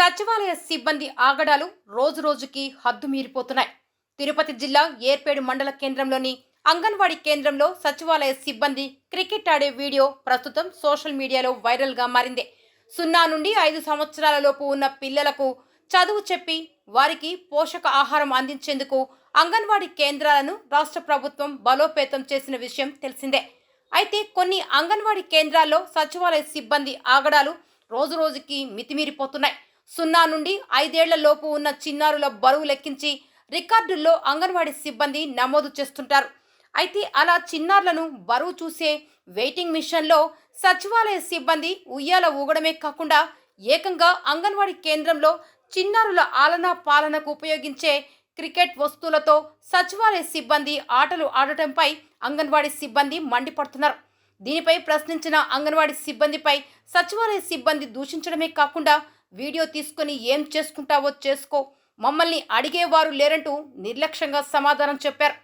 సచివాలయ సిబ్బంది ఆగడాలు రోజు రోజుకి హద్దు మీరిపోతున్నాయి తిరుపతి జిల్లా ఏర్పేడు మండల కేంద్రంలోని అంగన్వాడీ కేంద్రంలో సచివాలయ సిబ్బంది క్రికెట్ ఆడే వీడియో ప్రస్తుతం సోషల్ మీడియాలో వైరల్గా మారింది. సున్నా నుండి ఐదు సంవత్సరాల లోపు ఉన్న పిల్లలకు చదువు చెప్పి వారికి పోషక ఆహారం అందించేందుకు అంగన్వాడీ కేంద్రాలను రాష్ట్ర ప్రభుత్వం బలోపేతం చేసిన విషయం తెలిసిందే. అయితే కొన్ని అంగన్వాడీ కేంద్రాల్లో సచివాలయ సిబ్బంది ఆగడాలు రోజు రోజుకి మితిమీరిపోతున్నాయి. సున్నా నుండి ఐదేళ్ళ లోపు ఉన్న చిన్నారుల బరువు లెక్కించి రికార్డుల్లో అంగన్వాడీ సిబ్బంది నమోదు చేస్తుంటారు. అయితే అలా చిన్నారులను బరువు చూసే వెయిటింగ్ మిషన్లో సచివాలయ సిబ్బంది ఉయ్యాల ఊగడమే కాకుండా ఏకంగా అంగన్వాడీ కేంద్రంలో చిన్నారుల ఆలన పాలనకు ఉపయోగించే క్రికెట్ వస్తువులతో సచివాలయ సిబ్బంది ఆటలు ఆడటంపై అంగన్వాడీ సిబ్బంది మండిపడుతున్నారు. దీనిపై ప్రశ్నించిన అంగన్వాడీ సిబ్బందిపై సచివాలయ సిబ్బంది దూషించడమే కాకుండా వీడియో తీసుకొని ఏం చేసుకుంటావో చేసుకో. మమ్మల్ని అడిగేవారు లేరంటూ నిర్లక్ష్యంగా సమాధానం చెప్పారు.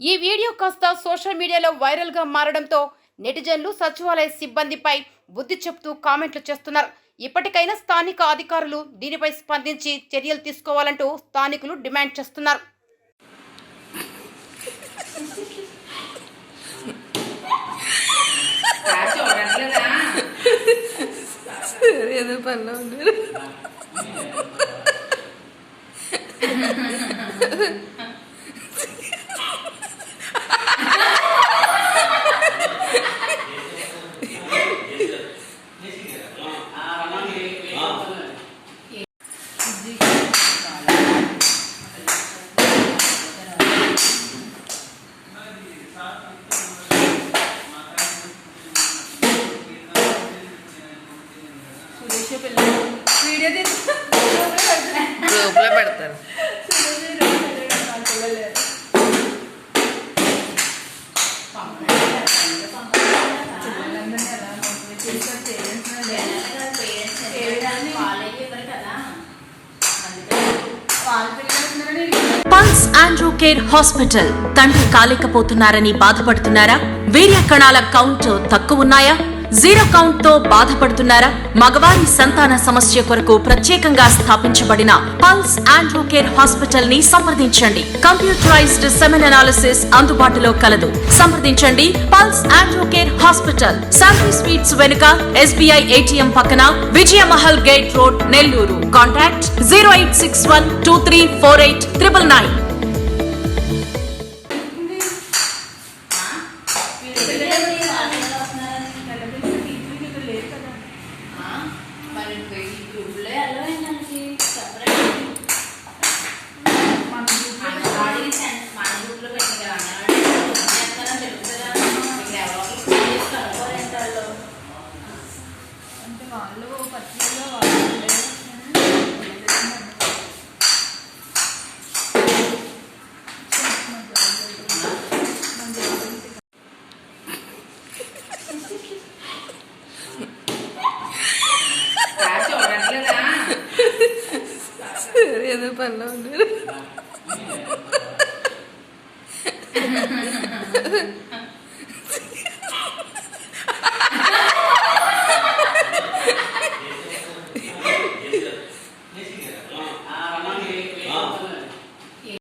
ఈ వీడియో కాస్త సోషల్ మీడియాలో వైరల్గా మారడంతో నెటిజన్లు సచివాలయ సిబ్బందిపై బుద్ధి చెప్తూ కామెంట్లు చేస్తున్నారు. ఇప్పటికైనా స్థానిక అధికారులు దీనిపై స్పందించి చర్యలు తీసుకోవాలంటూ స్థానికులు డిమాండ్ చేస్తున్నారు. மெண்டல் பண்ணலாம் వీడియో తీసి గ్రూప్లో పెడతారు పల్స్ ఆండ్రూ కేర్ హాస్పిటల్ తండ్రి కాలేకపోతున్నారని బాధపడుతున్నారా? వీర్య కణాల కౌంట్ తక్కువ ఉన్నాయా? జీరో కౌంట్తో బాధపడుతున్నారా? మగవారి సంతాన సమస్య కొరకు ప్రత్యేకంగా స్థాపించబడిన పల్స్ ఆండ్రూ కేర్ హాస్పిటల్ని సంప్రదించండి. కంప్యూటరైజ్డ్ సెమెన్ అనాలిసిస్ అందుబాటులో కలదు. సంప్రదించండి pulse Andrew care hospital. Shanti sweets వెనుక ఎస్బీఐ ఏటీఎం పక్కన Vijayamahal gate road Nellore. Contact zero eight six one two three four eight triple nine. ఈ గ్రూప్లో ఎలా అయిందానికి எது பண்ண முடியும்